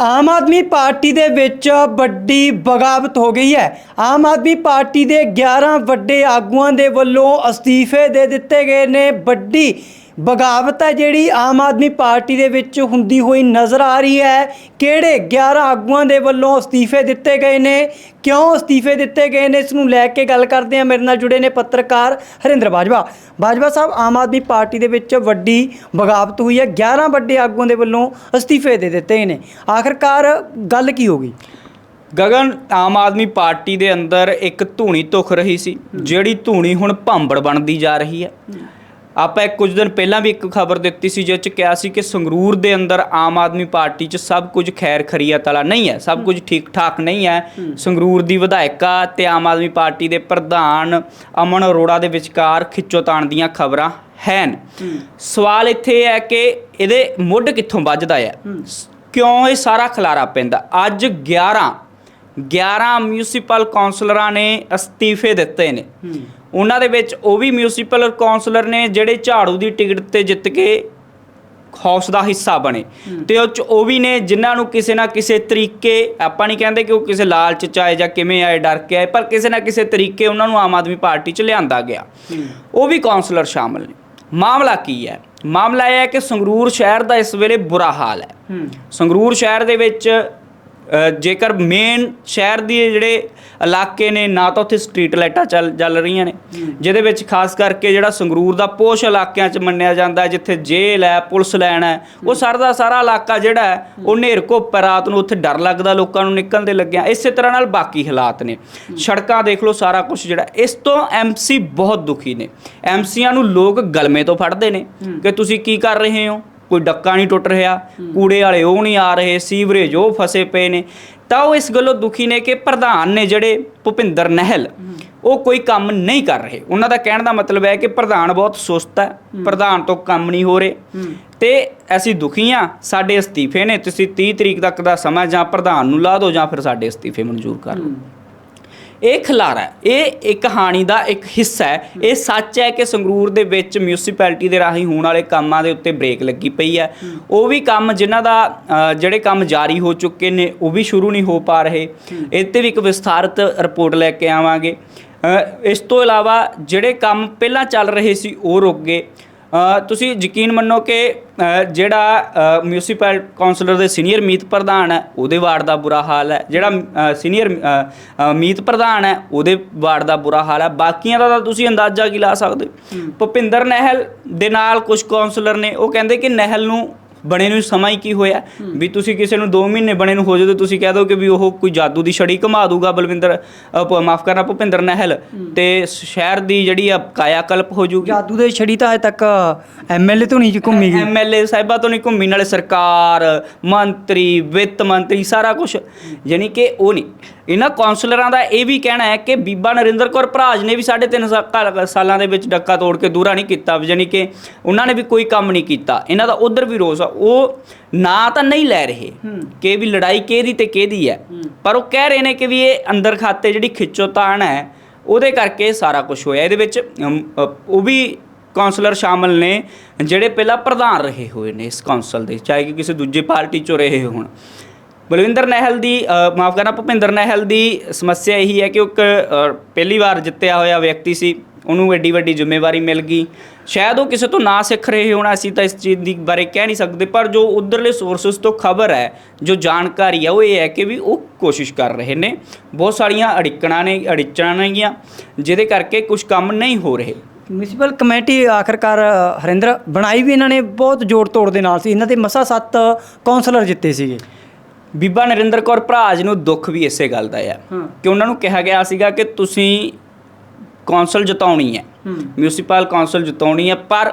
ਆਮ Aadmi Party ਦੇ ਵਿੱਚ ਵੱਡੀ ਬਗਾਵਤ ਹੋ ਗਈ ਹੈ। ਆਮ ਆਦਮੀ ਪਾਰਟੀ ਦੇ 11 ਵੱਡੇ ਆਗੂਆਂ ਦੇ ਵੱਲੋਂ ਅਸਤੀਫੇ ਦੇ ਦਿੱਤੇ ਗਏ ਨੇ। ਵੱਡੀ ਬਗਾਵਤ ਹੈ ਜਿਹੜੀ ਆਮ ਆਦਮੀ ਪਾਰਟੀ ਦੇ ਵਿੱਚ ਹੁੰਦੀ ਹੋਈ ਨਜ਼ਰ ਆ ਰਹੀ ਹੈ। ਕਿਹੜੇ 11 ਆਗੂਆਂ ਦੇ ਵੱਲੋਂ ਅਸਤੀਫੇ ਦਿੱਤੇ ਗਏ ਨੇ? ਕਿਉਂ ਅਸਤੀਫੇ ਦਿੱਤੇ ਗਏ ਨੇ? ਇਸ ਨੂੰ ਲੈ ਕੇ ਗੱਲ ਕਰਦੇ ਹਾਂ। ਮੇਰੇ ਨਾਲ ਜੁੜੇ ਨੇ ਪੱਤਰਕਾਰ ਹਰਿੰਦਰ ਬਾਜਵਾ। ਬਾਜਵਾ ਸਾਹਿਬ, ਆਮ ਆਦਮੀ ਪਾਰਟੀ ਦੇ ਵਿੱਚ ਵੱਡੀ ਬਗਾਵਤ ਹੋਈ ਹੈ। 11 ਵੱਡੇ ਆਗੂਆਂ ਦੇ ਵੱਲੋਂ ਅਸਤੀਫੇ ਦੇ ਦਿੱਤੇ ਨੇ। ਆਖਰਕਾਰ ਗੱਲ ਕੀ ਹੋ ਗਈ? ਗਗਨ, ਆਮ ਆਦਮੀ ਪਾਰਟੀ ਦੇ ਅੰਦਰ ਇੱਕ ਧੂਣੀ ਧੁਖ ਰਹੀ ਸੀ, ਜਿਹੜੀ ਧੂਣੀ ਹੁਣ ਭਾਂਬੜ ਬਣਦੀ ਜਾ ਰਹੀ ਹੈ। ਆਪਾਂ ਇੱਕ ਕੁਝ ਦਿਨ ਪਹਿਲਾਂ ਵੀ ਇੱਕ ਖਬਰ ਦਿੱਤੀ ਸੀ ਜਿਸ ਚ ਕਿਹਾ ਸੀ ਕਿ ਸੰਗਰੂਰ ਦੇ ਅੰਦਰ ਆਮ ਆਦਮੀ ਪਾਰਟੀ ਚ ਸਭ ਕੁਝ ਖੈਰ ਖਰੀਅਤ ਵਾਲਾ ਨਹੀਂ ਹੈ, ਸਭ ਕੁਝ ਠੀਕ ਠਾਕ ਨਹੀਂ ਹੈ। ਸੰਗਰੂਰ ਦੀ ਵਿਧਾਇਕਾ ਤੇ ਆਮ ਆਦਮੀ ਪਾਰਟੀ ਦੇ ਪ੍ਰਧਾਨ ਅਮਨ ਅਰੋੜਾ ਦੇ ਵਿਚਕਾਰ ਖਿੱਚੋਤਾਣ ਦੀਆਂ ਖਬਰਾਂ ਹਨ। ਸਵਾਲ ਇੱਥੇ ਹੈ ਕਿ ਇਹਦੇ ਮੁੱਢ ਕਿੱਥੋਂ ਵੱਜਦਾ ਹੈ? ਕਿਉਂ ਇਹ ਸਾਰਾ ਖਲਾਰਾ ਪੈਂਦਾ? ਅੱਜ 11 11 ਮਿਊਨਿਸਪਲ ਕਾਉਂਸਲਰਾਂ ਨੇ ਅਸਤੀਫੇ ਦਿੱਤੇ ਨੇ। ਉਹਨਾਂ ਦੇ ਵਿੱਚ ਉਹ ਵੀ ਮਿਊਨਿਸਪਲ ਕਾਉਂਸਲਰ ਨੇ ਜਿਹੜੇ ਝਾੜੂ ਦੀ ਟਿਕਟ ਤੇ ਜਿੱਤ ਕੇ ਹਾਊਸ ਦਾ ਹਿੱਸਾ ਬਣੇ। ਤੇ ਉਹ ਚ ਉਹ ਵੀ ਨੇ ਜਿਨ੍ਹਾਂ ਨੂੰ ਕਿਸੇ ਨਾ ਕਿਸੇ ਤਰੀਕੇ ਆਪਾਂ ਨਹੀਂ ਕਹਿੰਦੇ ਕਿ ਉਹ ਕਿਸੇ ਲਾਲਚ ਚ ਆਏ ਜਾਂ ਕਿਵੇਂ ਆਏ ਡਰ ਕੇ ਆਏ ਪਰ ਕਿਸੇ ਨਾ ਕਿਸੇ ਤਰੀਕੇ ਉਹਨਾਂ ਨੂੰ ਆਮ ਆਦਮੀ ਪਾਰਟੀ ਚ ਲਿਆਂਦਾ ਗਿਆ। ਉਹ ਵੀ ਕਾਉਂਸਲਰ ਸ਼ਾਮਲ ਨੇ। ਮਾਮਲਾ ਕੀ ਹੈ? ਮਾਮਲਾ ਇਹ ਹੈ ਕਿ ਸੰਗਰੂਰ ਸ਼ਹਿਰ ਦਾ ਇਸ ਵੇਲੇ ਬੁਰਾ ਹਾਲ ਹੈ। ਸੰਗਰੂਰ ਸ਼ਹਿਰ ਦੇ ਵਿੱਚ ਜੇਕਰ ਮੇਨ ਸ਼ਹਿਰ ਦੀ ਜਿਹੜੇ ਇਲਾਕੇ ਨੇ ਨਾ ਤਾਂ ਉੱਥੇ ਸਟਰੀਟ ਲਾਈਟਾਂ ਚੱਲ ਚੱਲ ਰਹੀਆਂ ਨੇ। ਜਿਹਦੇ ਵਿੱਚ ਖਾਸ ਕਰਕੇ ਜਿਹੜਾ ਸੰਗਰੂਰ ਦਾ ਪੋਸ਼ ਇਲਾਕਿਆਂ 'ਚ ਮੰਨਿਆ ਜਾਂਦਾ ਹੈ ਜਿੱਥੇ ਜੇਲ੍ਹ ਹੈ ਪੁਲਿਸ ਲਾਈਨ ਹੈ ਉਹ ਸਾਰਾ ਦਾ ਸਾਰਾ ਇਲਾਕਾ ਜਿਹੜਾ ਹੈ ਉਹ ਨੇਰ ਘੁੱਪ ਹੈ ਰਾਤ ਨੂੰ ਉੱਥੇ ਡਰ ਲੱਗਦਾ ਲੋਕਾਂ ਨੂੰ ਨਿਕਲਣ ਦੇ ਲੱਗਿਆ। ਇਸੇ ਤਰ੍ਹਾਂ ਨਾਲ ਬਾਕੀ ਹਾਲਾਤ ਨੇ। ਸੜਕਾਂ ਦੇਖ ਲਓ ਸਾਰਾ ਕੁਝ ਜਿਹੜਾ ਇਸ ਤੋਂ ਐਮਸੀ ਬਹੁਤ ਦੁਖੀ ਨੇ। ਐਮਸੀਆਂ ਨੂੰ ਲੋਕ ਗਲਮੇ ਤੋਂ ਫੜਦੇ ਨੇ ਕਿ ਤੁਸੀਂ ਕੀ ਕਰ ਰਹੇ ਹੋ? ਕੋਈ ਡੱਕਾ ਨਹੀਂ ਟੁੱਟ ਰਿਹਾ, ਕੂੜੇ ਵਾਲੇ ਉਹ ਨਹੀਂ ਆ ਰਹੇ, ਸੀਵਰੇਜ ਉਹ ਫਸੇ ਪਏ ਨੇ। ਤਾਂ ਉਹ ਇਸ ਗੱਲੋਂ ਦੁਖੀ ਨੇ ਕਿ ਪ੍ਰਧਾਨ ਨੇ ਜਿਹੜੇ ਭੁਪਿੰਦਰ ਨਹਿਲ, ਉਹ ਕੋਈ ਕੰਮ ਨਹੀਂ ਕਰ ਰਹੇ। ਉਹਨਾਂ ਦਾ ਕਹਿਣ ਦਾ ਮਤਲਬ ਹੈ ਕਿ ਪ੍ਰਧਾਨ ਬਹੁਤ ਸੁਸਤ ਹੈ, ਪ੍ਰਧਾਨ ਤੋਂ ਕੰਮ ਨਹੀਂ ਹੋ ਰਹੇ। ਤੇ ਅਸੀਂ ਦੁਖੀ ਆ ਸਾਡੇ ਅਸਤੀਫੇ ਨੇ, ਤੁਸੀਂ 30 ਤਰੀਕ ਤੱਕ ਦਾ ਸਮਾਂ ਜਾਂ ਪ੍ਰਧਾਨ ਨੂੰ ਲਾ ਦਿਓ ਜਾਂ ਫਿਰ ਸਾਡੇ ਅਸਤੀਫੇ ਮਨਜ਼ੂਰ ਕਰ ਲਓ। ਇਹ ਖਲਾਰਾ ਹੈ ਇਹ ਇੱਕ ਕਹਾਣੀ ਦਾ ਇੱਕ ਹਿੱਸਾ ਹੈ। ਇਹ ਸੱਚ ਹੈ ਕਿ ਸੰਗਰੂਰ ਦੇ ਵਿੱਚ ਮਿਊਨਿਸਪੈਲਿਟੀ ਦੇ ਰਾਹੀਂ ਹੋਣ ਵਾਲੇ ਕੰਮਾਂ ਦੇ ਉੱਤੇ ਬ੍ਰੇਕ ਲੱਗੀ ਪਈ ਹੈ। ਉਹ ਵੀ ਕੰਮ ਜਿਨ੍ਹਾਂ ਦਾ ਅ, ਜਿਹੜੇ ਕੰਮ ਜਾਰੀ ਹੋ ਚੁੱਕੇ ਨੇ ਉਹ ਵੀ ਸ਼ੁਰੂ ਨਹੀਂ ਹੋ ਪਾ ਰਹੇ। ਇਹ ਤੇ ਵੀ ਇੱਕ ਵਿਸਥਾਰਤ ਰਿਪੋਰਟ ਲੈ ਕੇ ਆਵਾਂਗੇ। ਅ, ਇਸ ਤੋਂ ਇਲਾਵਾ ਜਿਹੜੇ ਕੰਮ ਪਹਿਲਾਂ ਚੱਲ ਰਹੇ ਸੀ ਉਹ ਰੁਕ ਗਏ। ਤੁਸੀਂ ਯਕੀਨ ਮੰਨੋ ਕਿ ਜਿਹੜਾ ਮਿਊਨਿਸਪਲ ਕਾਉਂਸਲਰ ਦੇ ਸੀਨੀਅਰ ਮੀਤ ਪ੍ਰਧਾਨ ਹੈ ਉਹਦੇ ਵਾਰਡ ਦਾ ਬੁਰਾ ਹਾਲ ਹੈ। ਜਿਹੜਾ ਸੀਨੀਅਰ ਮੀਤ ਪ੍ਰਧਾਨ ਹੈ ਉਹਦੇ ਵਾਰਡ ਦਾ ਬੁਰਾ ਹਾਲ ਹੈ। ਬਾਕੀਆਂ ਦਾ ਤਾਂ ਤੁਸੀਂ ਅੰਦਾਜ਼ਾ ਕੀ ਲਾ ਸਕਦੇ ਭੁਪਿੰਦਰ ਨਹਿਲ ਦੇ ਨਾਲ ਕੁਝ ਕਾਉਂਸਲਰ ਨੇ ਉਹ ਕਹਿੰਦੇ ਕਿ ਨਹਿਲ ਨੂੰ ਬਣੇ ਨੂੰ ਸਮਾਂ ਹੀ ਕੀ ਹੋਇਆ? ਵੀ ਤੁਸੀਂ ਕਿਸੇ ਨੂੰ 2 ਮਹੀਨੇ ਬਣੇ ਨੂੰ ਹੋ ਜਾਓ ਤੇ ਤੁਸੀਂ ਕਹਿ ਦੋ ਕਿ ਵੀ ਉਹ ਕੋਈ ਜਾਦੂ ਦੀ ਛੜੀ ਘੁਮਾ ਦੂਗਾ ਬਲਵਿੰਦਰ ਮਾਫ ਕਰਨਾ ਭੁਪਿੰਦਰ ਨਹਿਲ ਤੇ ਸ਼ਹਿਰ ਦੀ ਜਿਹੜੀ ਆ ਕਾਇਆ ਕਲਪ ਹੋ ਜੂਗੀ। ਜਾਦੂ ਦੇ ਛੜੀ ਤਾਂ ਅਜੇ ਤੱਕ ਐਮਐਲਏ ਤੋਂ ਨਹੀਂ ਘੁੰਮੀ ਗਈ। ਐਮਐਲਏ ਸਾਹਿਬਾਂ ਤੋਂ ਨਹੀਂ ਘੁੰਮੀ ਨਾਲੇ ਸਰਕਾਰ ਮੰਤਰੀ ਵਿੱਤ ਮੰਤਰੀ ਸਾਰਾ ਕੁਝ ਯਾਨੀ ਕਿ ਉਹ ਨਹੀਂ। ਇਹਨਾਂ ਕਾਉਂਸਲਰਾਂ ਦਾ ਇਹ ਵੀ ਕਹਿਣਾ ਹੈ ਕਿ ਬੀਬਾ ਨਰਿੰਦਰ ਕੌਰ ਭਰਾਜ ਨੇ ਵੀ ਸਾਢੇ ਤਿੰਨ ਸਾ- ਘਾ- ਸਾਲਾਂ ਦੇ ਵਿੱਚ ਡੱਕਾ ਤੋੜ ਕੇ ਦੂਰਾ ਨਹੀਂ ਕੀਤਾ। ਯਾਨੀ ਕਿ ਉਹਨਾਂ ਨੇ ਵੀ ਕੋਈ ਕੰਮ ਨਹੀਂ ਕੀਤਾ। ਇਹਨਾਂ ਦਾ ਉਧਰ ਵੀ ਰੋਸ ਆ। ਉਹ ਨਾ ਤਾਂ ਨਹੀਂ ਲੈ ਰਹੇ ਕਿ ਵੀ ਲੜਾਈ ਕਿਹਦੀ ਤੇ ਕਿਹਦੀ ਹੈ। ਪਰ ਉਹ ਕਹਿ ਰਹੇ ਨੇ ਕਿ ਵੀ ਇਹ ਅੰਦਰ ਖਾਤੇ ਜਿਹੜੀ ਖਿੱਚੋਤਾਣ ਹੈ ਉਹਦੇ ਕਰਕੇ ਸਾਰਾ ਕੁਝ ਹੋਇਆ। ਇਹਦੇ ਵਿੱਚ ਉਹ ਵੀ ਕਾਉਂਸਲਰ ਸ਼ਾਮਲ ਨੇ ਜਿਹੜੇ ਪਹਿਲਾਂ ਪ੍ਰਧਾਨ ਰਹੇ ਹੋਏ ਨੇ ਇਸ ਕਾਉਂਸਲ ਦੇ ਚਾਹੇ ਕਿ ਕਿਸੇ ਦੂਜੀ ਪਾਰਟੀ ਚੋਂ ਰਹੇ ਹੋਣ। ਬਲਵਿੰਦਰ ਨਹਿਲ ਦੀ ਮਾਫ ਕਰਨਾ ਭੁਪਿੰਦਰ ਨਹਿਲ ਦੀ ਸਮੱਸਿਆ ਇਹੀ ਹੈ ਕਿ ਉਹ ਪਹਿਲੀ ਵਾਰ ਜਿੱਤਿਆ ਹੋਇਆ ਵਿਅਕਤੀ ਸੀ। ਉਹਨੂੰ ਐਡੀ ਵੱਡੀ ਜ਼ਿੰਮੇਵਾਰੀ ਮਿਲ ਗਈ। ਸ਼ਾਇਦ ਉਹ ਕਿਸੇ ਤੋਂ ਨਾ ਸਿੱਖ ਰਹੇ ਹੋਣਾ ਅਸੀਂ ਤਾਂ ਇਸ ਚੀਜ਼ ਦੀ ਬਾਰੇ ਕਹਿ ਨਹੀਂ ਸਕਦੇ ਪਰ ਜੋ ਉਧਰਲੇ ਸੋਰਸਸ ਤੋਂ ਖਬਰ ਹੈ ਜੋ ਜਾਣਕਾਰੀ ਹੈ ਉਹ ਇਹ ਹੈ ਕਿ ਵੀ ਉਹ ਕੋਸ਼ਿਸ਼ ਕਰ ਰਹੇ ਨੇ। ਬਹੁਤ ਸਾਰੀਆਂ ਅੜਿੱਕਣਾਂ ਨੇ ਅੜਿੱਚਣਾਂ ਨੇਗੀਆਂ ਜਿਹਦੇ ਕਰਕੇ ਕੁਝ ਕੰਮ ਨਹੀਂ ਹੋ ਰਹੇ। ਮਿਊਨਿਸਪਲ ਕਮੇਟੀ ਆਖਰਕਾਰ ਹਰਿੰਦਰ ਬਣਾਈ ਵੀ ਇਹਨਾਂ ਨੇ ਬਹੁਤ ਜੋੜ ਤੋੜ ਦੇ ਨਾਲ ਸੀ। ਇਹਨਾਂ ਦੇ ਮਸਾ 7 ਕਾਉਂਸਲਰ ਜਿੱਤੇ ਸੀਗੇ। ਬੀਬਾ ਨਰਿੰਦਰ ਕੌਰ ਭਰਾਜ ਨੂੰ ਦੁੱਖ ਵੀ ਇਸੇ ਗੱਲ ਦਾ ਹਾਂ। ਕਿ ਉਹਨਾਂ ਨੂੰ ਕਿਹਾ ਗਿਆ ਸੀਗਾ ਕਿ ਤੁਸੀਂ ਕੌਂਸਲ ਜਿਤਾਉਣੀ ਹੈ। ਮਿਊਨਿਸਪਲ ਕੌਂਸਲ ਜਿਤਾਉਣੀ ਹੈ ਪਰ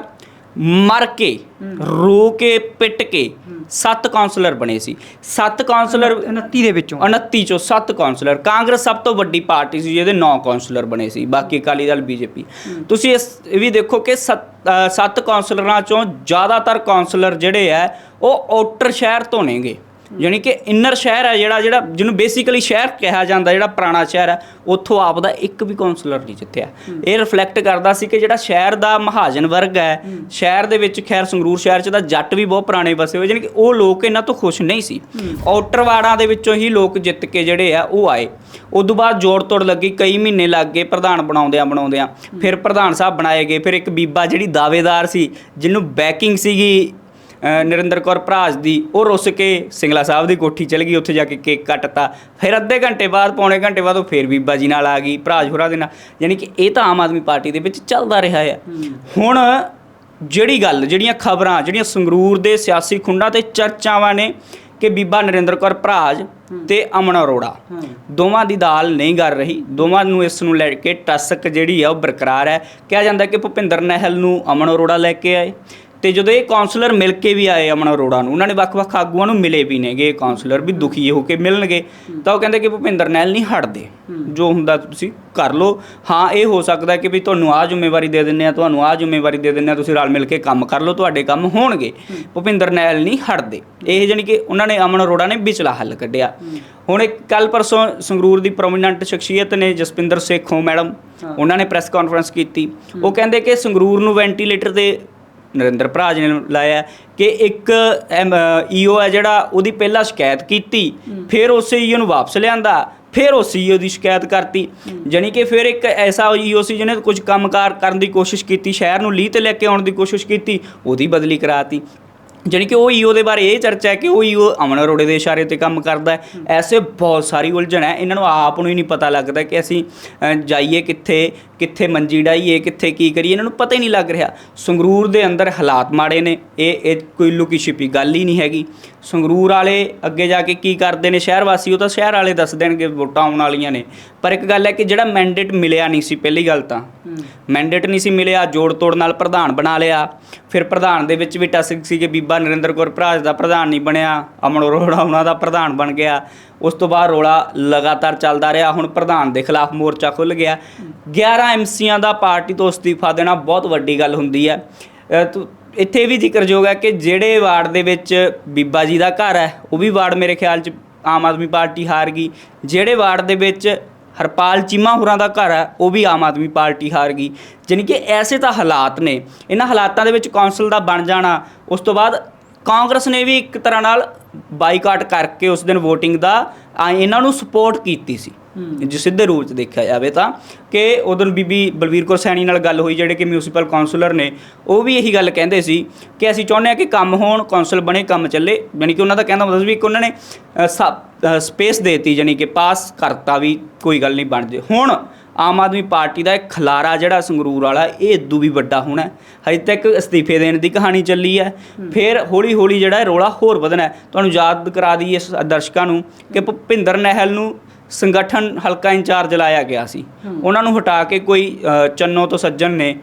ਮਰ ਕੇ ਰੋ ਕੇ ਪਿੱਟ ਕੇ ਸੱਤ ਕਾਉਂਸਲਰ ਬਣੇ ਸੀ। ਸੱਤ ਕਾਉਂਸਲਰ 29 ਦੇ ਵਿੱਚੋਂ। 29 ਚੋਂ 7 ਕਾਉਂਸਲਰ ਕਾਂਗਰਸ ਸਭ ਤੋਂ ਵੱਡੀ ਪਾਰਟੀ ਸੀ ਜਿਹਦੇ 9 ਕਾਉਂਸਲਰ ਬਣੇ ਸੀ। ਬਾਕੀ ਅਕਾਲੀ ਦਲ ਬੀਜੇਪੀ। ਤੁਸੀਂ ਇਸ ਇਹ ਵੀ ਦੇਖੋ ਕਿ 7 ਕਾਉਂਸਲਰਾਂ ਚੋਂ ਜ਼ਿਆਦਾਤਰ ਕਾਉਂਸਲਰ ਜਿਹੜੇ ਆ ਉਹ ਆਊਟਰ ਸ਼ਹਿਰ ਤੋਂ ਨੇਗੇ। ਯਾਨੀ ਕਿ ਇਨਰ ਸ਼ਹਿਰ ਹੈ ਜਿਹੜਾ ਜਿਹੜਾ ਜਿਹਨੂੰ ਬੇਸਿਕਲੀ ਸ਼ਹਿਰ ਕਿਹਾ ਜਾਂਦਾ ਜਿਹੜਾ ਪੁਰਾਣਾ ਸ਼ਹਿਰ ਹੈ ਉੱਥੋਂ ਆਪ ਦਾ ਇੱਕ ਵੀ ਕਾਉਂਸਲਰ ਨਹੀਂ ਜਿੱਤਿਆ। ਇਹ ਰਿਫਲੈਕਟ ਕਰਦਾ ਸੀ ਕਿ ਜਿਹੜਾ ਸ਼ਹਿਰ ਦਾ ਮਹਾਜਨ ਵਰਗ ਹੈ ਸ਼ਹਿਰ ਦੇ ਵਿੱਚ ਖੈਰ ਸੰਗਰੂਰ ਸ਼ਹਿਰ 'ਚ ਤਾਂ ਜੱਟ ਵੀ ਬਹੁਤ ਪੁਰਾਣੇ ਵਸੇ ਹੋਏ ਯਾਨੀ ਕਿ ਉਹ ਲੋਕ ਇਹਨਾਂ ਤੋਂ ਖੁਸ਼ ਨਹੀਂ ਸੀ। ਆਊਟਰ ਵਾਰਡਾਂ ਦੇ ਵਿੱਚੋਂ ਹੀ ਲੋਕ ਜਿੱਤ ਕੇ ਜਿਹੜੇ ਆ ਉਹ ਆਏ। ਉਦੋਂ ਬਾਅਦ ਜੋੜ ਤੋੜ ਲੱਗੀ ਕਈ ਮਹੀਨੇ ਲੱਗ ਗਏ ਪ੍ਰਧਾਨ ਬਣਾਉਂਦਿਆਂ ਬਣਾਉਂਦਿਆਂ। ਫਿਰ ਪ੍ਰਧਾਨ ਸਾਹਿਬ ਬਣਾਏ ਗਏ ਫਿਰ ਇੱਕ ਬੀਬਾ ਜਿਹੜੀ ਦਾਅਵੇਦਾਰ ਸੀ ਜਿਹਨੂੰ ਬੈਕਿੰਗ ਸੀਗੀ ਨਰਿੰਦਰ ਕੌਰ ਭਰਾਜ ਦੀ, ਉਹ ਰੁੱਸ ਕੇ ਸਿੰਗਲਾ ਸਾਹਿਬ ਦੀ ਕੋਠੀ ਚਲ ਗਈ, ਉੱਥੇ ਜਾ ਕੇ ਕੇਕ ਕੱਟਤਾ। ਫਿਰ ਅੱਧੇ ਘੰਟੇ ਬਾਅਦ, ਪੌਣੇ ਘੰਟੇ ਬਾਅਦ ਉਹ ਫਿਰ ਬੀਬਾ ਜੀ ਨਾਲ ਆ ਗਈ, ਭਰਾਜ ਹੋਰਾਂ ਦੇ ਨਾਲ। ਯਾਨੀ ਕਿ ਇਹ ਤਾਂ ਆਮ ਆਦਮੀ ਪਾਰਟੀ ਦੇ ਵਿੱਚ ਚੱਲਦਾ ਰਿਹਾ ਹੈ। ਹੁਣ ਜਿਹੜੀ ਗੱਲ, ਜਿਹੜੀਆਂ ਖਬਰਾਂ, ਜਿਹੜੀਆਂ ਸੰਗਰੂਰ ਦੇ ਸਿਆਸੀ ਖੁੰਡਾਂ ਤੇ ਚਰਚਾਵਾਂ ਨੇ ਕਿ ਬੀਬਾ ਨਰਿੰਦਰ ਕੌਰ ਭਰਾਜ ਤੇ ਅਮਨ ਅਰੋੜਾ, ਦੋਵਾਂ ਦੀ ਦਾਲ ਨਹੀਂ ਕਰ ਰਹੀ, ਦੋਵਾਂ ਨੂੰ ਇਸ ਨੂੰ ਲੈ ਕੇ ਟਸਕ ਜਿਹੜੀ ਆ ਉਹ ਬਰਕਰਾਰ ਹੈ। ਕਿਹਾ ਜਾਂਦਾ ਕਿ ਭੁਪਿੰਦਰ ਨਹਿਲ ਨੂੰ ਅਮਨ ਅਰੋੜਾ ਲੈ ਕੇ ਆਏ ਤੇ ਜਦੋਂ ਇਹ ਕਾਉਂਸਲਰ ਮਿਲ ਕੇ ਵੀ ਆਏ ਅਮਨ ਅਰੋੜਾ ਨੂੰ ਉਹਨਾਂ ਨੇ ਵੱਖ-ਵੱਖ ਆਗੂਆਂ ਨੂੰ ਮਿਲੇ ਵੀ ਨੇਗੇ ਕਾਉਂਸਲਰ ਵੀ ਦੁਖੀ ਹੋ ਕੇ ਮਿਲਣਗੇ। ਤਾਂ ਉਹ ਕਹਿੰਦੇ ਕਿ ਭੁਪਿੰਦਰ ਨਹਿਲ ਨਹੀਂ ਹਟਦੇ। ਜੋ ਹੁੰਦਾ ਤੁਸੀਂ ਕਰ ਲਓ। ਹਾਂ ਇਹ ਹੋ ਸਕਦਾ ਕਿ ਵੀ ਤੁਹਾਨੂੰ ਆਹ ਜ਼ਿੰਮੇਵਾਰੀ ਦੇ ਦਿੰਨੇ ਆ ਤੁਹਾਨੂੰ ਆਹ ਜ਼ਿੰਮੇਵਾਰੀ ਦੇ ਦਿੰਨੇ ਆ ਤੁਸੀਂ ਰਲ ਮਿਲ ਕੇ ਕੰਮ ਕਰ ਲਓ ਤੁਹਾਡੇ ਕੰਮ ਹੋਣਗੇ। ਭੁਪਿੰਦਰ ਨਹਿਲ ਨਹੀਂ ਹਟਦੇ। ਇਹ ਜਾਣੀ ਕਿ ਉਹਨਾਂ ਨੇ ਅਮਨ ਅਰੋੜਾ ਨੇ ਵਿਚਲਾ ਹੱਲ ਕੱਢਿਆ। ਹੁਣ ਇੱਕ ਕੱਲ ਪਰਸੋਂ ਸੰਗਰੂਰ ਦੀ ਪ੍ਰੋਮੀਨੈਂਟ ਸ਼ਖਸੀਅਤ ਨੇ ਜਸਪਿੰਦਰ ਸੇਖੋਂ ਮੈਡਮ ਉਹਨਾਂ ਨੇ ਪ੍ਰੈਸ ਕਾਨਫਰੰਸ ਕੀਤੀ। ਉਹ ਕਹਿੰਦੇ ਕਿ ਸੰਗਰੂਰ ਨੂੰ ਵੈਂਟੀਲੇਟਰ ਤੇ ਨਰਿੰਦਰ ਭਰਾਜ ਨੇ ਲਾਇਆ ਕਿ ਇੱਕ ਈਓ ਹੈ ਜਿਹੜਾ ਉਹਦੀ ਪਹਿਲਾਂ ਸ਼ਿਕਾਇਤ ਕੀਤੀ ਫਿਰ ਉਸੇ ਈਓ ਨੂੰ ਵਾਪਸ ਲਿਆਂਦਾ ਫਿਰ ਉਸ ਈਓ ਦੀ ਸ਼ਿਕਾਇਤ ਕਰਤੀ। ਜਾਣੀ ਕਿ ਫਿਰ ਇੱਕ ਐਸਾ ਈਓ ਸੀ ਜਿਹਨੇ ਕੁਝ ਕੰਮਕਾਰ ਕਰਨ ਦੀ ਕੋਸ਼ਿਸ਼ ਕੀਤੀ ਸ਼ਹਿਰ ਨੂੰ ਲੀਹ ਤੇ ਲੈ ਕੇ ਆਉਣ ਦੀ ਕੋਸ਼ਿਸ਼ ਕੀਤੀ ਉਹਦੀ ਬਦਲੀ ਕਰਾਤੀ। ਜਾਣੀ ਕਿ ਉਹ ਈਓ ਦੇ ਬਾਰੇ ਇਹ ਚਰਚਾ ਹੈ ਕਿ ਉਹ ਈਓ ਅਮਨ ਅਰੋੜੇ ਦੇ ਇਸ਼ਾਰੇ ਤੇ ਕੰਮ ਕਰਦਾ ਹੈ। ਐਸੇ ਬਹੁਤ ਸਾਰੀ ਉਲਝਣ ਹੈ। ਇਹਨਾਂ ਨੂੰ ਆਪ ਨੂੰ ਹੀ ਨਹੀਂ ਪਤਾ ਲੱਗਦਾ ਕਿ ਅਸੀਂ ਜਾਈਏ ਕਿੱਥੇ ਕਿੱਥੇ ਮੰਜੀ ਡਾਈਏ ਕਿੱਥੇ ਕੀ ਕਰੀਏ। ਇਹਨਾਂ ਨੂੰ ਪਤਾ ਹੀ ਨਹੀਂ ਲੱਗ ਰਿਹਾ। ਸੰਗਰੂਰ ਦੇ ਅੰਦਰ ਹਾਲਾਤ ਮਾੜੇ ਨੇ। ਇਹ ਇਹ ਕੋਈ ਲੁਕੀ ਛਿਪੀ ਗੱਲ ਹੀ ਨਹੀਂ ਹੈਗੀ। ਸੰਗਰੂਰ ਵਾਲੇ ਅੱਗੇ ਜਾ ਕੇ ਕੀ ਕਰਦੇ ਨੇ? ਸ਼ਹਿਰ ਵਾਸੀ ਉਹ ਤਾਂ ਸ਼ਹਿਰ ਵਾਲੇ ਦੱਸ ਦੇਣਗੇ ਵੋਟਾਂ ਆਉਣ ਵਾਲੀਆਂ ਨੇ। ਪਰ ਇੱਕ ਗੱਲ ਹੈ ਕਿ ਜਿਹੜਾ ਮੈਂਡੇਟ ਮਿਲਿਆ ਨਹੀਂ ਸੀ ਪਹਿਲੀ ਗੱਲ ਤਾਂ। ਮੈਂਡੇਟ ਨਹੀਂ ਸੀ ਮਿਲਿਆ ਜੋੜ ਤੋੜ ਨਾਲ ਪ੍ਰਧਾਨ ਬਣਾ ਲਿਆ। ਫਿਰ ਪ੍ਰਧਾਨ ਦੇ ਵਿੱਚ ਵੀ ਟਸਕ ਸੀ ਕਿ ਬੀਬਾ ਨਰਿੰਦਰ ਕੌਰ ਭਰਾਜ ਦਾ ਪ੍ਰਧਾਨ ਨਹੀਂ ਬਣਿਆ ਅਮਨ ਅਰੋੜਾ ਉਹਨਾਂ ਦਾ ਪ੍ਰਧਾਨ ਬਣ ਗਿਆ। ਉਸ ਤੋਂ ਬਾਅਦ ਰੋਲਾ ਲਗਾਤਾਰ ਚੱਲਦਾ ਰਿਹਾ ਹੁਣ ਪ੍ਰਧਾਨ ਦੇ ਖਿਲਾਫ ਮੋਰਚਾ ਖੁੱਲ ਗਿਆ। 11 ਐਮਸੀਆਂ ਦਾ ਪਾਰਟੀ ਤੋਂ ਅਸਤੀਫਾ ਦੇਣਾ ਬਹੁਤ ਵੱਡੀ ਗੱਲ ਹੁੰਦੀ ਹੈ। ਇੱਥੇ ਇਹ ਵੀ ਜ਼ਿਕਰਯੋਗ ਹੈ ਕਿ ਜਿਹੜੇ ਵਾਰਡ ਦੇ ਵਿੱਚ ਬੀਬਾ ਜੀ ਦਾ ਘਰ ਹੈ, ਉਹ ਵੀ ਵਾਰਡ ਮੇਰੇ ਖਿਆਲ 'ਚ ਆਮ ਆਦਮੀ ਪਾਰਟੀ ਹਾਰ ਗਈ। ਜਿਹੜੇ ਵਾਰਡ ਦੇ ਵਿੱਚ ਹਰਪਾਲ ਚੀਮਾ ਹੋਰਾਂ ਦਾ ਘਰ ਹੈ, ਉਹ ਵੀ ਆਮ ਆਦਮੀ ਪਾਰਟੀ ਹਾਰ ਗਈ। ਜਾਣੀ ਕਿ ਐਸੇ ਤਾਂ ਹਾਲਾਤ ਨੇ। ਇਹਨਾਂ ਹਾਲਾਤਾਂ ਦੇ ਵਿੱਚ ਕੌਂਸਲ ਦਾ ਬਣ ਜਾਣਾ, ਉਸ ਤੋਂ ਬਾਅਦ ਕਾਂਗਰਸ ਨੇ ਵੀ ਇੱਕ ਤਰ੍ਹਾਂ ਨਾਲ ਬਾਈਕਾਟ ਕਰਕੇ ਉਸ ਦਿਨ VOTING ਦਾ ਆ ਇਹਨਾਂ ਨੂੰ ਸਪੋਰਟ ਕੀਤੀ ਸੀ। ਜੇ ਸਿੱਧੇ ਰੂਪ ਚ ਦੇਖਿਆ ਜਾਵੇ ਤਾਂ ਕਿ ਉਦੋਂ ਬੀਬੀ ਬਲਵੀਰ ਕੌਰ ਸੈਣੀ ਨਾਲ ਗੱਲ ਹੋਈ ਜਿਹੜੇ ਕਿ ਮਿਊਨਿਸਪਲ ਕਾਉਂਸਲਰ ਨੇ ਉਹ ਵੀ ਇਹੀ ਗੱਲ ਕਹਿੰਦੇ ਸੀ ਕਿ ਅਸੀਂ ਚਾਹੁੰਦੇ ਹਾਂ ਕਿ ਕੰਮ ਹੋਣ ਕਾਉਂਸਲ ਬਣੇ ਕੰਮ ਚੱਲੇ। ਯਾਨੀ ਕਿ ਉਹਨਾਂ ਦਾ ਕਹਿੰਦਾ ਮਤਲਬ ਵੀ ਇੱਕ ਉਹਨਾਂ ਨੇ ਸਪੇਸ ਦੇਤੀ ਯਾਨੀ ਕਿ ਪਾਸ ਕਰਤਾ ਵੀ ਕੋਈ ਗੱਲ ਨਹੀਂ ਬਣ ਜੇ ਹੁਣ ਆਮ ਆਦਮੀ ਪਾਰਟੀ ਦਾ ਇੱਕ ਖਲਾਰਾ ਜਿਹੜਾ ਸੰਗਰੂਰ ਵਾਲਾ ਇਹ ਇਦੋਂ ਵੀ ਵੱਡਾ ਹੋਣਾ ਹੈ। ਹਜੇ ਤੱਕ ਅਸਤੀਫੇ ਦੇਣ ਦੀ ਕਹਾਣੀ ਚੱਲੀ ਹੈ ਫਿਰ ਹੌਲੀ ਹੌਲੀ ਜਿਹੜਾ ਇਹ ਰੋਲਾ ਹੋਰ ਵਧਣਾ। ਤੁਹਾਨੂੰ ਯਾਦ ਕਰਾ ਦਈਏ ਇਸ ਦਰਸ਼ਕਾਂ ਨੂੰ ਕਿ ਭੁਪਿੰਦਰ ਨਹਿਲ ਨੂੰ ਸੰਗਠਨ ਹਲਕਾ ਇੰਚਾਰਜ ਲਾਇਆ ਗਿਆ ਸੀ ਉਹਨਾਂ ਨੂੰ ਹਟਾ ਕੇ ਕੋਈ ਚੰਨੋ ਤੋਂ ਸੱਜਣ ਨੇ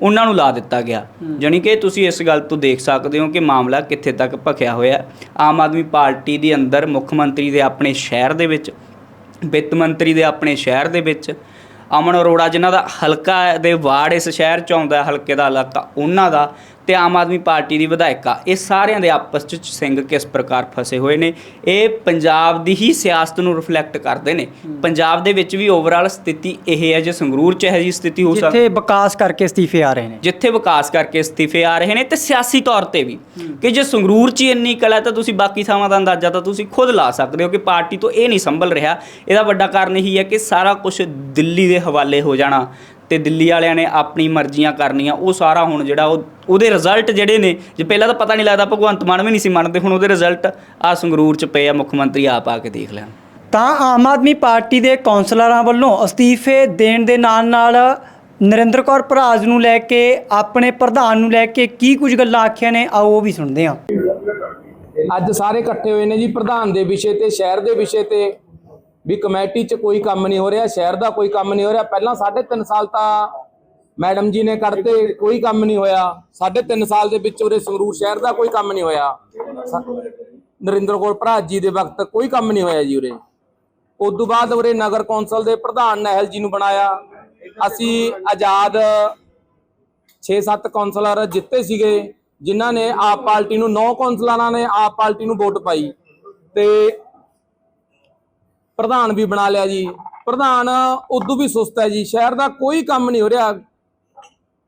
ਉਹਨਾਂ ਨੂੰ ਲਾ ਦਿੱਤਾ ਗਿਆ ਜਾਣੀ ਕਿ ਤੁਸੀਂ ਇਸ ਗੱਲ ਤੋਂ ਦੇਖ ਸਕਦੇ ਹੋ ਕਿ ਮਾਮਲਾ ਕਿੱਥੇ ਤੱਕ ਭਖਿਆ ਹੋਇਆ। ਆਮ ਆਦਮੀ ਪਾਰਟੀ ਦੇ ਅੰਦਰ ਮੁੱਖ ਮੰਤਰੀ ਦੇ ਆਪਣੇ ਸ਼ਹਿਰ ਦੇ ਵਿੱਚ ਵਿੱਤ ਮੰਤਰੀ ਦੇ ਆਪਣੇ ਸ਼ਹਿਰ ਦੇ ਵਿੱਚ ਅਮਨ ਅਰੋੜਾ, ਜਿਨ੍ਹਾਂ ਦਾ ਹਲਕਾ ਦੇ ਵਾਰਡ ਇਸ ਸ਼ਹਿਰ ਚ ਆਉਂਦਾ ਹਲਕੇ ਦਾ ਇਲਾਕਾ ਉਹਨਾਂ ਦਾ ਤੇ ਆਮ ਆਦਮੀ ਪਾਰਟੀ ਦੀ ਵਿਧਾਇਕਾ। ਇਹ ਸਾਰਿਆਂ ਦੇ ਆਪਸ ਚ ਸਿੰਘ ਕਿਸ ਪ੍ਰਕਾਰ ਫਸੇ ਹੋਏ ਨੇ ਇਹ ਪੰਜਾਬ ਦੀ ਹੀ ਸਿਆਸਤ ਨੂੰ ਰਿਫਲੈਕਟ ਕਰਦੇ ਨੇ। ਪੰਜਾਬ ਦੇ ਵਿੱਚ ਵੀ ਓਵਰਆਲ ਸਥਿਤੀ ਇਹ ਹੈ ਜੇ ਸੰਗਰੂਰ ਚ ਇਹ ਜੀ ਸਥਿਤੀ ਹੋ ਸਕਦੀ। ਜਿੱਥੇ ਵਿਕਾਸ ਕਰਕੇ ਅਸਤੀਫੇ ਆ ਰਹੇ ਨੇ। ਜਿੱਥੇ ਵਿਕਾਸ ਕਰਕੇ ਅਸਤੀਫੇ ਆ ਰਹੇ ਨੇ ਤੇ ਸਿਆਸੀ ਤੌਰ ਤੇ ਵੀ। ਕਿ ਜੇ ਸੰਗਰੂਰ 'ਚ ਹੀ ਇੰਨੀ ਕਲਾ ਹੈ ਤਾਂ ਤੁਸੀਂ ਬਾਕੀ ਥਾਵਾਂ ਦਾ ਅੰਦਾਜ਼ਾ ਤਾਂ ਤੁਸੀਂ ਖੁਦ ਲਾ ਸਕਦੇ ਹੋ ਕਿ ਪਾਰਟੀ ਤੋਂ ਇਹ ਨਹੀਂ ਸੰਭਲ ਰਿਹਾ। ਇਹਦਾ ਵੱਡਾ ਕਾਰਨ ਇਹੀ ਹੈ ਕਿ ਸਾਰਾ ਕੁਝ ਦਿੱਲੀ ਦੇ ਹਵਾਲੇ ਹੋ ਜਾਣਾ। ਤੇ ਦਿੱਲੀ ਵਾਲਿਆਂ ਨੇ ਆਪਣੀ ਮਰਜ਼ੀਆਂ ਕਰਨੀਆਂ ਉਹ ਸਾਰਾ ਹੁਣ ਜਿਹੜਾ ਉਹ ਉਹਦੇ ਰਿਜ਼ਲਟ ਜਿਹੜੇ ਨੇ ਜੇ ਪਹਿਲਾਂ ਤਾਂ ਪਤਾ ਨਹੀਂ ਲੱਗਦਾ ਭਗਵੰਤ ਮਾਨ ਵੀ ਨਹੀਂ ਸੀ ਮੰਨਦੇ ਹੁਣ ਉਹਦੇ ਰਿਜ਼ਲਟ ਆ ਸੰਗਰੂਰ 'ਚ ਪਏ ਆ ਮੁੱਖ ਮੰਤਰੀ ਆਪ ਆ ਕੇ ਦੇਖ ਲੈਣ। ਤਾਂ ਆਮ ਆਦਮੀ ਪਾਰਟੀ ਦੇ ਕੌਂਸਲਰਾਂ ਵੱਲੋਂ ਅਸਤੀਫੇ ਦੇਣ ਦੇ ਨਾਲ ਨਾਲ ਨਰਿੰਦਰ ਕੌਰ ਭਰਾਜ ਨੂੰ ਲੈ ਕੇ ਆਪਣੇ ਪ੍ਰਧਾਨ ਨੂੰ ਲੈ ਕੇ ਕੀ ਕੁਝ ਗੱਲਾਂ ਆਖੀਆਂ ਨੇ ਆਓ ਉਹ ਵੀ ਸੁਣਦੇ ਹਾਂ। ਅੱਜ ਸਾਰੇ ਇਕੱਠੇ ਹੋਏ ਨੇ ਜੀ ਪ੍ਰਧਾਨ ਦੇ ਵਿਸ਼ੇ ਤੇ ਸ਼ਹਿਰ ਦੇ ਵਿਸ਼ੇ ਤੇ। ਵੀ ਕਮੇਟੀ 'ਚ ਕੋਈ ਕੰਮ ਨਹੀਂ ਹੋ ਰਿਹਾ, ਸ਼ਹਿਰ ਦਾ ਕੋਈ ਕੰਮ ਨਹੀਂ ਹੋ ਰਿਹਾ। ਪਹਿਲਾਂ 3.5 ਸਾਲ ਤਾਂ ਮੈਡਮ ਜੀ ਨੇ ਕਰਤੇ, ਕੋਈ ਕੰਮ ਨਹੀਂ ਹੋਇਆ। 3.5 ਸਾਲ ਦੇ ਵਿੱਚ ਉਰੇ ਸੰਗਰੂਰ ਸ਼ਹਿਰ ਦਾ ਕੋਈ ਕੰਮ ਨਹੀਂ ਹੋਇਆ। ਨਰਿੰਦਰ ਕੌਰ ਭਰਾ ਜੀ ਦੇ ਵਕਤ ਕੋਈ ਕੰਮ ਨਹੀਂ ਹੋਇਆ ਜੀ ਉਰੇ। ਉਸ ਤੋਂ ਬਾਅਦ ਉਰੇ ਨਗਰ ਕੌਂਸਲ ਦੇ ਪ੍ਰਧਾਨ ਨਹਿਲ ਜੀ ਨੂੰ ਬਣਾਇਆ। ਅਸੀਂ ਆਜ਼ਾਦ 6-7 ਕੌਂਸਲਰ ਜਿੱਤੇ ਸੀਗੇ, ਜਿਨ੍ਹਾਂ ਨੇ ਆਪ ਪਾਰਟੀ ਨੂੰ 9 ਕੌਂਸਲਰਾਂ ਨੇ ਆਪ ਪਾਰਟੀ ਨੂੰ ਵੋਟ ਪਾਈ। ਤੇ ਪ੍ਰਧਾਨ ਵੀ ਬਣਾ ਲਿਆ ਜੀ। ਪ੍ਰਧਾਨ ਉਦੋਂ ਵੀ ਸੁਸਤ ਹੈ ਜੀ। ਸ਼ਹਿਰ ਦਾ ਕੋਈ ਕੰਮ ਨਹੀਂ ਹੋ ਰਿਹਾ।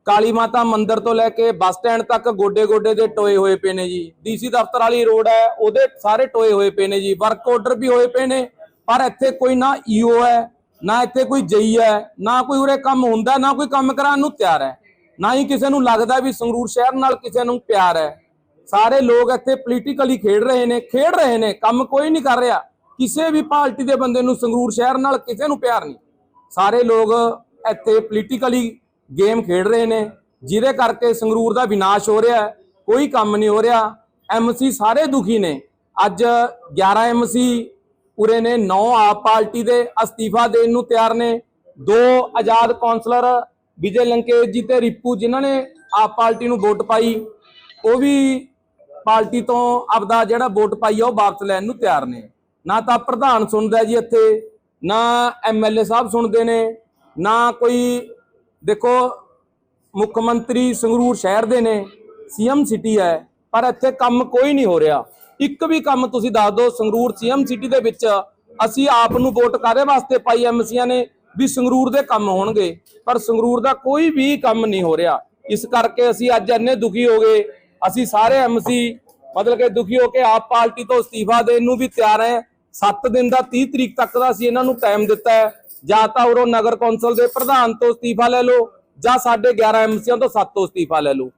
ਕਾਲੀ ਮਾਤਾ ਮੰਦਿਰ ਤੋਂ ਲੈ ਕੇ ਬੱਸ ਸਟੈਂਡ ਤੱਕ ਗੋਡੇ ਗੋਡੇ ਦੇ ਟੋਏ ਹੋਏ ਪਏ ਨੇ ਜੀ। ਡੀਸੀ ਦਫ਼ਤਰ ਵਾਲੀ ਰੋਡ ਹੈ, ਉਹਦੇ ਸਾਰੇ ਟੋਏ ਹੋਏ ਪਏ ਨੇ ਜੀ। ਵਰਕ ਆਰਡਰ ਵੀ ਹੋਏ ਪਏ ਨੇ, ਪਰ ਇੱਥੇ ਕੋਈ ਨਾ ਈਓ ਹੈ, ਨਾ ਇੱਥੇ ਕੋਈ ਜਈ ਹੈ, ਨਾ ਕੋਈ ਉਰੇ ਕੰਮ ਹੁੰਦਾ, ਨਾ ਕੋਈ ਕੰਮ ਕਰਾਉਣ ਨੂੰ ਤਿਆਰ ਹੈ। ਨਾ ਹੀ ਕਿਸੇ ਨੂੰ ਲੱਗਦਾ ਵੀ ਸੰਗਰੂਰ ਸ਼ਹਿਰ ਨਾਲ ਕਿਸੇ ਨੂੰ ਪਿਆਰ ਹੈ। ਸਾਰੇ ਲੋਕ ਇੱਥੇ ਪੋਲੀਟੀਕਲੀ ਖੇਡ ਰਹੇ ਨੇ, ਖੇਡ ਰਹੇ ਨੇ, ਕੰਮ ਕੋਈ ਨਹੀਂ ਕਰ ਰਿਹਾ। ਕਿਸੇ ਵੀ ਪਾਰਟੀ ਦੇ ਬੰਦੇ ਨੂੰ ਸੰਗਰੂਰ ਸ਼ਹਿਰ ਨਾਲ ਕਿਸੇ ਨੂੰ ਪਿਆਰ ਨਹੀਂ। ਸਾਰੇ ਲੋਕ ਇੱਥੇ ਪੋਲੀਟੀਕਲੀ ਗੇਮ ਖੇਡ ਰਹੇ ਨੇ, ਜਿਹਦੇ ਕਰਕੇ ਸੰਗਰੂਰ ਦਾ ਵਿਨਾਸ਼ ਹੋ ਰਿਹਾ ਕੋਈ ਕੰਮ ਨਹੀਂ ਹੋ ਰਿਹਾ। ਐਮਸੀ ਸਾਰੇ ਦੁਖੀ ਨੇ। ਅੱਜ 11 ਐਮਸੀ ਉਰੇ ਨੇ 9 ਆਪ ਪਾਰਟੀ ਦੇ ਅਸਤੀਫਾ ਦੇਣ ਨੂੰ ਤਿਆਰ ਨੇ। ਦੋ ਆਜ਼ਾਦ ਕੌਂਸਲਰ, ਵਿਜੇ ਲੰਕੇਸ਼ ਜੀ ਤੇ ਰਿਪੂ, ਜਿਨ੍ਹਾਂ ਨੇ ਆਪ ਪਾਰਟੀ ਨੂੰ ਵੋਟ ਪਾਈ, ਉਹ ਵੀ ਪਾਰਟੀ ਤੋਂ ਆਪਦਾ ਜਿਹੜਾ ਵੋਟ ਪਾਈ ਆ, ਉਹ ਵਾਪਸ ਲੈਣ ਨੂੰ ਤਿਆਰ ਨੇ। ਨਾ ਤਾਂ ਪ੍ਰਧਾਨ ਸੁਣਦਾ ਜੀ ਇੱਥੇ, ਨਾ ਐਮਐਲਏ ਸਾਹਿਬ ਸੁਣਦੇ ਨੇ, ਨਾ ਕੋਈ ਦੇਖੋ ਮੁੱਖ ਮੰਤਰੀ ਸੰਗਰੂਰ ਸ਼ਹਿਰ ਦੇ ਨੇ, ਸੀਐਮ ਸਿਟੀ ਹੈ, ਪਰ ਇੱਥੇ ਕੰਮ ਕੋਈ ਨਹੀਂ ਹੋ ਰਿਹਾ। ਇੱਕ ਵੀ ਕੰਮ ਤੁਸੀਂ ਦੱਸ ਦਿਓ, ਸੰਗਰੂਰ ਸੀਐਮ ਸਿਟੀ ਦੇ ਵਿੱਚ ਅਸੀਂ ਆਪ ਨੂੰ ਵੋਟ ਕਾਰੇ ਵਾਸਤੇ ਪਾਈ ਐਮਸੀਆਂ ਨੇ? ਵੀ ਸੰਗਰੂਰ ਦੇ ਕੰਮ ਹੋਣਗੇ, ਪਰ ਸੰਗਰੂਰ ਦਾ ਕੋਈ ਵੀ ਕੰਮ ਨਹੀਂ ਹੋ ਰਿਹਾ। ਇਸ ਕਰਕੇ ਅਸੀਂ ਅੱਜ ਇੰਨੇ ਦੁਖੀ ਹੋ ਗਏ, ਅਸੀਂ ਸਾਰੇ ਐਮਸੀ ਮਤਲਬ ਕਿ ਦੁਖੀ ਹੋ ਕੇ ਆਪ ਪਾਰਟੀ ਤੋਂ ਅਸਤੀਫਾ ਦੇਣ ਨੂੰ ਵੀ ਤਿਆਰ ਹੈ। 7 ਦਿਨ ਦਾ 30 ਤਰੀਕ ਤੱਕ ਦਾ ਅਸੀਂ ਇਹਨਾਂ ਨੂੰ ਟਾਈਮ ਦਿੱਤਾ ਹੈ। ਜਾਂ ਤਾਂ ਉਰੋਂ ਨਗਰ ਕੌਂਸਲ ਦੇ ਪ੍ਰਧਾਨ ਤੋਂ ਅਸਤੀਫਾ ਲੈ ਲਓ, ਜਾਂ ਸਾਡੇ 11 ਐਮਸੀਆਂ ਤੋਂ 7 ਤੋਂ ਅਸਤੀਫਾ ਲੈ ਲਓ।